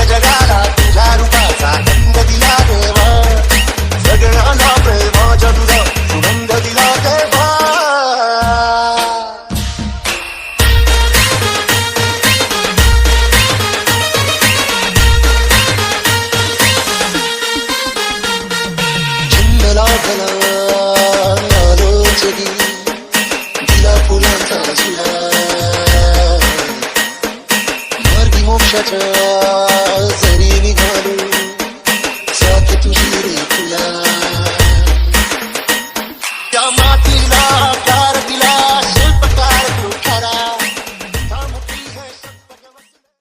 जगाला तुझ्या रूपाचा रंग दिला देवा सगळ्यांना प्रेमाच्या तुझा सुगंध दिला देवा छंद लागला आलो जगी दिला फुलांचा सुरा मार्गी मोक्षाच्या Jackie.